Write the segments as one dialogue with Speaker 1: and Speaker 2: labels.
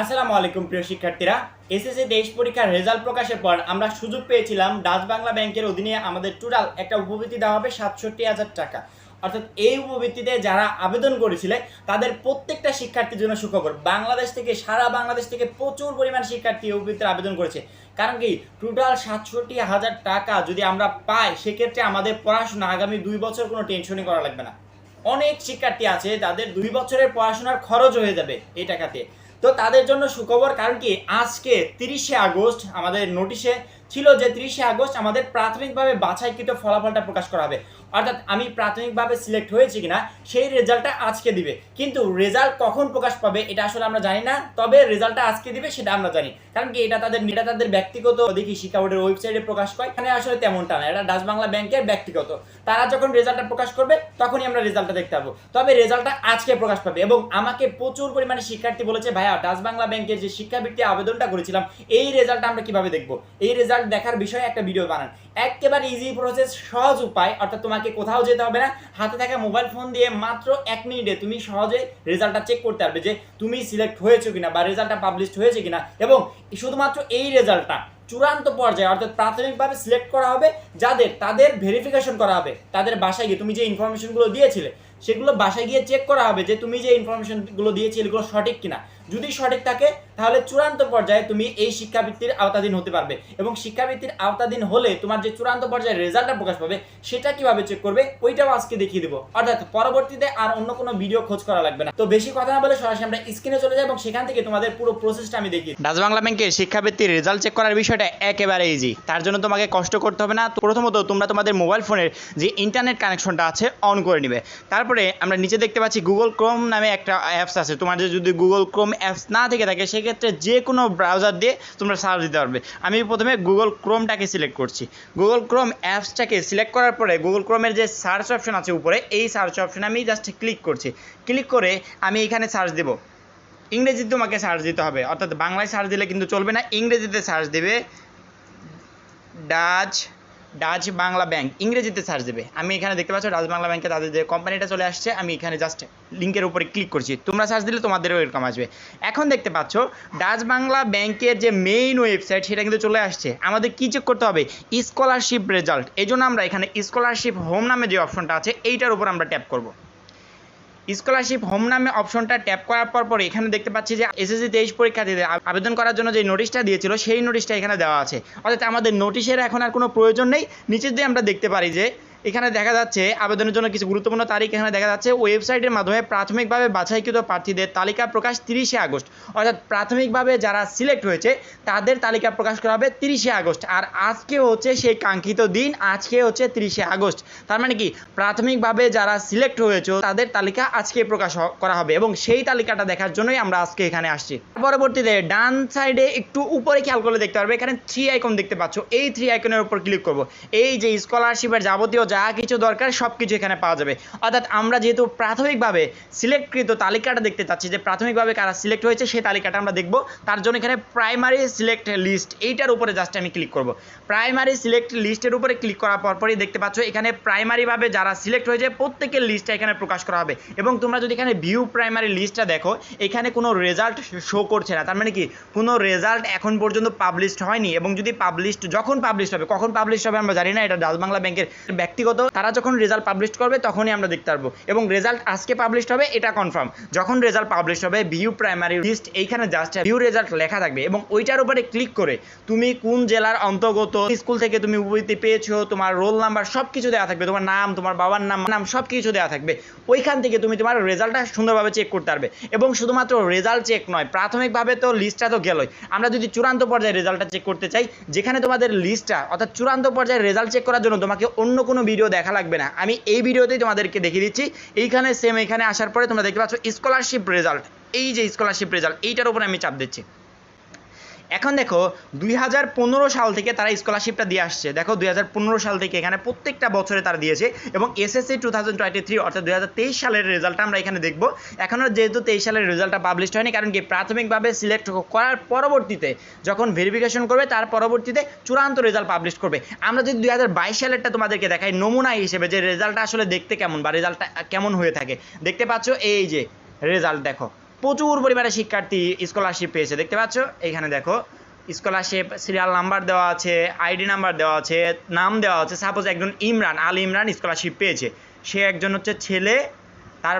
Speaker 1: আসসালামু আলাইকুম, প্রিয় শিক্ষার্থীরা। এসএসসি তেইশ পরীক্ষার রেজাল্ট প্রকাশের পর আমরা সুযোগ পেয়েছিলাম ডাচ বাংলা ব্যাংকের অধীনে আমাদের টোটাল একটা উপবৃত্তি দেওয়া হবে সাতষট্টি হাজার টাকা। অর্থাৎ এই উপবৃত্তিতে যারা আবেদন করেছিলে, তাদের প্রত্যেকটা শিক্ষার্থীর জন্য সুখবর। বাংলাদেশ থেকে, সারা বাংলাদেশ থেকে প্রচুর পরিমাণ শিক্ষার্থী এই উপবৃত্তির আবেদন করেছে। কারণ কি? টোটাল সাতষট্টি হাজার টাকা যদি আমরা পাই, সেক্ষেত্রে আমাদের পড়াশোনা আগামী দুই বছর কোনো টেনশনই করা লাগবে না। অনেক শিক্ষার্থী আছে তাদের দুই বছরের পড়াশোনার খরচ হয়ে যাবে এই টাকাতে। তো তাদের জন্য সুখবর কারণ কি? আজকে তিরিশে আগস্ট আমাদের নোটিশে ছিল যে তিরিশে আগস্ট আমাদের প্রাথমিকভাবে বাছাইকৃত ফলাফলটা প্রকাশ করা হবে। অর্থাৎ আমি প্রাথমিকভাবে সিলেক্ট হয়েছি কিনা, সেই রেজাল্টটা আজকে দিবে। কিন্তু রেজাল্ট কখন প্রকাশ পাবে এটা আসলে আমরা জানি না, তবে রেজাল্টটা আজকে দিবে সেটা আমরা জানি। কারণ কি এটা তাদের এটা তাদের ব্যক্তিগত দেখি, শিক্ষা বোর্ডের ওয়েবসাইটে প্রকাশ পায়। এখানে আসলে তেমনটা না, এটা ডাচ বাংলা ব্যাংকের ব্যক্তিগত। তারা যখন রেজাল্টটা প্রকাশ করবে, তখনই আমরা রেজাল্টটা দেখতে পাবো। তবে রেজাল্টটা আজকে প্রকাশ পাবে এবং আমাকে প্রচুর পরিমাণে শিক্ষার্থী বলেছে, ভাইয়া ডাচ বাংলা ব্যাংকের যে শিক্ষাবৃত্তি আবেদনটা করেছিলাম, এই রেজাল্টটা আমরা কীভাবে দেখব? এই রেজাল্ট দেখার বিষয়ে একটা ভিডিও বানান। একেবারে ইজি প্রসেস সহজ উপায়। অর্থাৎ তোমাকে কোথাও যেতে হবে না। হাতে থাকা মোবাইল ফোন দিয়ে মাত্র এক মিনিটে তুমি সহজে রেজাল্টটা চেক করতে পারবে যে তুমি সিলেক্ট হয়েছো কিনা বা রেজাল্টটা পাবলিশ হয়েছে কিনা। এবং শুধুমাত্র এই রেজাল্টটা চূড়ান্ত পর্যায়ে, অর্থাৎ প্রাথমিকভাবে সিলেক্ট করা হবে যাদের, তাদের ভেরিফিকেশন করা হবে। তাদের বাসায় গিয়ে তুমি যে ইনফরমেশনগুলো দিয়েছিলে, সেগুলো বাসায় গিয়ে চেক করা হবে যে তুমি যে ইনফরমেশনগুলো দিয়েছিলে, এগুলো সঠিক কিনা। যদি সঠিক থাকে, তাহলে চূড়ান্ত পর্যায়ে তুমি এই শিক্ষাবৃত্তির আওতাধীন হতে পারবে। এবং শিক্ষাবৃত্তির আওতাধীন হলে তোমার যে চূড়ান্ত পর্যায়ে রেজাল্টটা প্রকাশ পাবে, সেটা কীভাবে চেক করবে, ওইটাও আজকে দেখিয়ে দেবো। অর্থাৎ পরবর্তীতে আর অন্য কোনো ভিডিও খোঁজ করা লাগবে না। তো বেশি কথা না বলে সরাসরি আমরা স্ক্রিনে চলে যাই এবং সেখান থেকে তোমাদের পুরো প্রসেসটা আমি দেখি
Speaker 2: ডাচ বাংলা ব্যাংকের শিক্ষাবৃত্তির রেজাল্ট চেক করার বিষয়টা একেবারে ইজি তার জন্য তোমাকে কষ্ট করতে হবে না। প্রথমত তোমরা তোমাদের মোবাইল ফোনের যে ইন্টারনেট কানেকশনটা আছে অন করে নিবে। তারপরে আমরা নিচে দেখতে পাচ্ছি গুগল ক্রোম নামে একটা অ্যাপস আছে। তোমার যদি গুগল ক্রোম অ্যাপস না থেকে থাকে, সেক্ষেত্রে যে কোনো ব্রাউজার দিয়ে তোমরা সার্চ দিতে পারবে। আমি প্রথমে গুগল ক্রোমটাকে সিলেক্ট করছি। গুগল ক্রোম অ্যাপসটাকে সিলেক্ট করার পরে গুগল ক্রোমের যে সার্চ অপশন আছে উপরে, এই সার্চ অপশনে আমি জাস্ট ক্লিক করছি। ক্লিক করে আমি এখানে সার্চ দেবো। ইংরেজিতে তোমাকে সার্চ দিতে হবে। অর্থাৎ বাংলায় সার্চ দিলে কিন্তু চলবে না, ইংরেজিতে সার্চ দেবে। ডাচ ডাচ বাংলা ব্যাংক ইংরেজিতে সার্চ দেবে। আমি এখানে দেখতে পাচ্ছ ডাচ বাংলা ব্যাংকে তাদের যে কোম্পানিটা চলে আসছে, আমি এখানে জাস্ট লিঙ্কের উপরে ক্লিক করছি। তোমরা সার্চ দিলে তোমাদেরও এরকম আসবে। এখন দেখতে পাচ্ছ ডাচ বাংলা ব্যাংকের যে মেইন ওয়েবসাইট সেটা কিন্তু চলে আসছে। আমাদের কী চেক করতে হবে? স্কলারশিপ রেজাল্ট এই জন্য আমরা এখানে স্কলারশিপ হোম নামে যে অপশনটা আছে, এইটার উপর আমরা ট্যাপ করব। স্কলারশিপ হোম নামে অপশনটা ট্যাপ করার পর পর এখানে দেখতে পাচ্ছি যে এসএসসি তেইশ পরীক্ষার্থীদের আবেদন করার জন্য যে নোটিশটা দিয়েছিল, সেই নোটিশটা এখানে দেওয়া আছে। অর্থাৎ আমাদের নোটিশের এখন আর কোনো প্রয়োজন নেই। নিচে দিয়ে আমরা দেখতে পারি যে এখানে দেখা যাচ্ছে আবেদনের জন্য কিছু গুরুত্বপূর্ণ তারিখ এখানে দেখা যাচ্ছে ওয়েবসাইটের মাধ্যমে প্রাথমিকভাবে বাছাইকৃত প্রার্থীদের তালিকা প্রকাশ তিরিশে আগস্ট। অর্থাৎ প্রাথমিকভাবে যারা সিলেক্ট হয়েছে, তাদের তালিকা প্রকাশ করা হবে তিরিশে আগস্ট। আর আজকে হচ্ছে সেই কাঙ্ক্ষিত দিন, আজকে হচ্ছে তিরিশে আগস্ট। তার মানে কি? প্রাথমিকভাবে যারা সিলেক্ট হয়েছে, তাদের তালিকা আজকে প্রকাশ করা হবে এবং সেই তালিকাটা দেখার জন্যই আমরা আজকে এখানে আসছি। পরবর্তীতে ডান সাইডে একটু উপরে খেয়াল করলে দেখতে পারবে, এখানে থ্রি আইকন দেখতে পাচ্ছ। এই থ্রি আইকনের উপর ক্লিক করব। এই যে স্কলারশিপের যাবতীয় যা কিছু দরকার সব কিছু এখানে পাওয়া যাবে। অর্থাৎ আমরা যেহেতু প্রাথমিকভাবে সিলেক্টকৃত তালিকাটা দেখতে চাচ্ছি যে প্রাথমিকভাবে কারা সিলেক্ট হয়েছে সেই তালিকাটা আমরা দেখব। তার জন্য এখানে প্রাইমারি সিলেক্ট লিস্ট এইটার উপরে জাস্ট আমি ক্লিক করব। প্রাইমারি সিলেক্ট লিস্টের উপরে ক্লিক করার পরপরই দেখতে পাচ্ছ এখানে প্রাইমারিভাবে যারা সিলেক্ট হয়েছে প্রত্যেকের লিস্টটা এখানে প্রকাশ করা হবে। এবং তোমরা যদি এখানে ভিউ প্রাইমারি লিস্টটা দেখো, এখানে কোনো রেজাল্ট শো করছে না। তার মানে কি? কোনো রেজাল্ট এখন পর্যন্ত পাবলিশড হয়নি। এবং যদি পাবলিশড যখন পাবলিশ হবে, কখন পাবলিশড হবে আমরা জানি না, এটা ডাচ বাংলা ব্যাংকের ব্যক্তিগত, তারা যখন রেজাল্ট পাবলিশ করবে তখনই আমরা দেখতে পারব। এবং রেজাল্ট আজকে পাবলিশড হবে, এটা কনফার্ম যখন রেজাল্ট পাবলিশ হবে ভিউ প্রাইমারি লিস্ট এইখানে জাস্ট ভিউ রেজাল্ট লেখা থাকবে। এবং ওইটার উপরে ক্লিক করে তুমি কোন জেলার অন্তর্গত স্কুল থেকে তুমি উপবৃত্তি পেয়েছ, তোমার রোল নাম্বার সব কিছু দেওয়া থাকবে, তোমার নাম, তোমার বাবার নাম নাম সব কিছু দেওয়া থাকবে। ওইখান থেকে তুমি তোমার রেজাল্টটা সুন্দরভাবে চেক করতে পারবে। এবং শুধুমাত্র রেজাল্ট চেক নয়, প্রাথমিকভাবে তো লিস্টটা তো গেলই। আমরা যদি চূড়ান্ত পর্যায়ে রেজাল্টটা চেক করতে চাই, যেখানে তোমাদের লিস্টটা অর্থাৎ চূড়ান্ত পর্যায়ে রেজাল্ট চেক করার জন্য তোমাকে অন্য কোনো ভিডিও দেখা লাগবে না। আমি এই ভিডিওতেই তোমাদেরকে দেখিয়ে দিচ্ছি। এইখানে সেম এখানে আসার পরে তোমরা দেখতে পাচ্ছ স্কলারশিপ রেজাল্ট এই যে স্কলারশিপ রেজাল্ট এইটার উপরে আমি চাপ দিচ্ছি। এখন দেখো, দুই হাজার পনেরো সাল থেকে তারা স্কলারশিপটা দিয়ে আসছে। দেখো, দুই হাজার পনেরো সাল থেকে এখানে প্রত্যেকটা বছরে তারা দিয়েছে এবং SSC two thousand twenty three অর্থাৎ দুই হাজার তেইশ সালের রেজাল্টটা আমরা এখানে দেখব। এখনও যেহেতু তেইশ সালের রেজাল্টটা পাবলিশ হয়নি, কারণ কি প্রাথমিকভাবে সিলেক্ট করার পরবর্তীতে যখন ভেরিফিকেশন করবে, তার পরবর্তীতে চূড়ান্ত রেজাল্ট পাবলিশ করবে। আমরা যদি দুই হাজার বাইশ সালেরটা তোমাদেরকে দেখাই, নমুনা হিসেবে যে রেজাল্টটা আসলে দেখতে কেমন বা রেজাল্টটা কেমন হয়ে থাকে। দেখতে পাচ্ছ, এই যে রেজাল্ট দেখো। প্রচুর পরিমাণে শিক্ষার্থী স্কলারশিপ পেয়েছে। দেখতে পাচ্ছ? এখানে দেখো স্কলারশিপ সিরিয়াল নাম্বার দেওয়া আছে আইডি নাম্বার দেওয়া আছে, নাম দেওয়া আছে। সাপোজ একজন ইমরান, আল ইমরান স্কলারশিপ পেয়েছে। সে একজন হচ্ছে ছেলে তার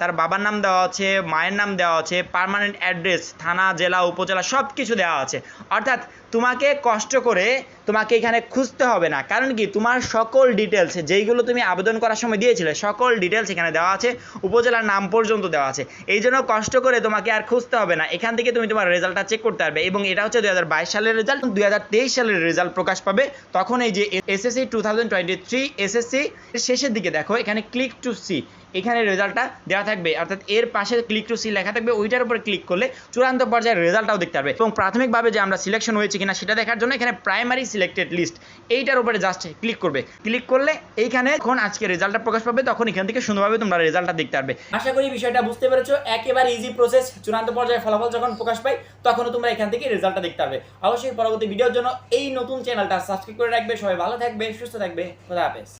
Speaker 2: তার বাবার নাম দেওয়া আছে, মায়ের নাম দেওয়া আছে পার্মানেন্ট অ্যাড্রেস থানা, জেলা, উপজেলা সব কিছু দেওয়া আছে। অর্থাৎ তোমাকে কষ্ট করে তোমাকে এখানে খুঁজতে হবে না। কারণ কি? তোমার সকল ডিটেলস যেইগুলো তুমি আবেদন করার সময় দিয়েছিলে, সকল ডিটেলস এখানে দেওয়া আছে, উপজেলার নাম পর্যন্ত দেওয়া আছে। এই জন্য কষ্ট করে তোমাকে আর খুঁজতে হবে না। এখান থেকে তুমি তোমার রেজাল্টটা চেক করতে পারবে এবং এটা হচ্ছে দু হাজার বাইশ সালের রেজাল্ট দু হাজার তেইশ সালের রেজাল্ট প্রকাশ পাবে। তখন এই যে SSC two thousand twenty three SSC শেষের দিকে দেখো, এখানে ক্লিক টু সি এখানে রেজাল্টটা দেওয়া থাকবে। অর্থাৎ এর পাশে ক্লিক টু সি লেখা থাকবে। ওইটার উপরে ক্লিক করলে চূড়ান্ত পর্যায়ের রেজাল্টটাও দেখতে পারবে। এবং প্রাথমিকভাবে যে আমরা সিলেকশন হয়েছে কিনা সেটা দেখার জন্য এখানে প্রাইমারি সিলেক্টেড লিস্ট এইটার উপরে জাস্ট ক্লিক করবে। ক্লিক করলে এইখানে যখন আজকে রেজাল্টটা প্রকাশ পাবে, তখন এখান থেকে সুন্দরভাবে তোমরা রেজাল্টটা দেখতে পারবে।
Speaker 1: আশা করি বিষয়টা বুঝতে পেরেছ। একেবারে ইজি প্রসেস চূড়ান্ত পর্যায়ে ফলাফল যখন প্রকাশ পায়, তখনও তোমরা এখান থেকে রেজাল্টটা দেখতে পারবে। অবশ্যই পরবর্তী ভিডিওর জন্য এই নতুন চ্যানেলটা সাবস্ক্রাইব করে রাখবে। সবাই ভালো থাকবে, সুস্থ থাকবে। খোদা হাফেজ।